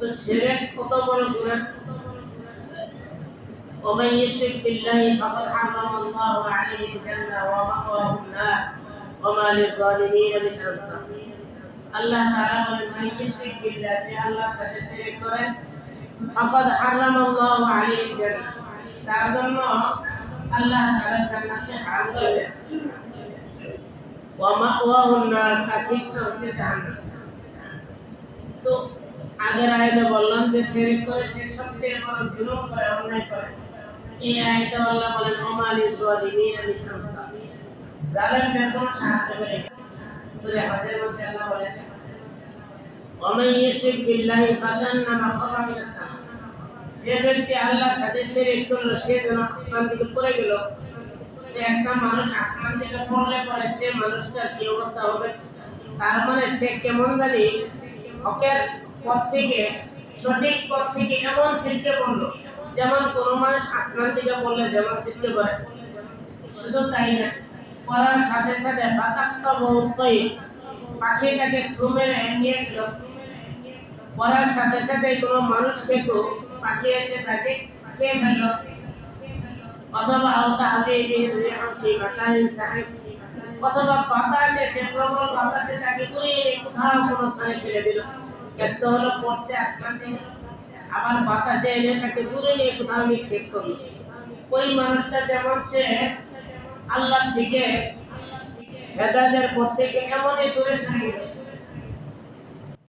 তো শিরক কত বড় গুনাহ ومن يشرك بالله فقد حرم الله عليه الجنة ومأواه النار وما للظالمين من أنصار আল্লাহ তাআলা বলেন মান ইউশরিক বিল্লাহ যে আল্লাহর সাথে শিরক করে ফাকাদ হারামাল্লাহু আলাইহি জান্নাহ তার জন্য আল্লাহ তাআলা জান্নাতকে হারাম করে দেন ওয়া মাওয়াহু নার তার ঠিকনা হচ্ছে জাহান্নাম তো আগের আয়াতে বললাম যে শিরক করে সে সবচেয়ে বড় জুলুম করে অন্যায় করে এই আয়াতে আল্লাহ বলেন ওমালি যালিমিন মিন আনসার জালেমদের কোনো সাহায্য করে না সূরা হজের মধ্যে আল্লাহ বলেন ومن يشرك بالله فكأنما خر من السماء যে ব্যক্তি আল্লাহর সাথে শিরিক করলো সে যেন আসমান থেকে পড়ে গেল যে একটা মানুষ আসমান থেকে পড়লে পরে সে মানুষটার কি অবস্থা হবে তার মানে সে কেমন জানি হকের পথ থেকে, সঠিক পথ থেকে এমন ছিটকে পড়ল, যেমন কোন মানুষ আসমান থেকে পড়লে যেমন ছিটকে পড়ে। শুধু তাই না, পড়ার সাথে সাথে বাতাস্ত বহুতই পাখিটাকে ছুমে নিয়ে গেল। পড়ার সাথে সাথে কোনো মানুষকে তো পাখি এসে তাকে খেয়ে ফেলল। অথবা আওতা হাতে অথবা বাতাসে, সে প্রবল বাতাসে তাকে পুরে কোথাও কোনো স্থানে ফেলে দিল। পড়ছে আসমান থেকে আবার বাতাসে এনে দূরে নিয়ে কোথাও নিক্ষেপ করল। ওই মানুষটা যেমন সে আল্লাহ থেকে হেদাদের পথ থেকে এমনই দূরে সরে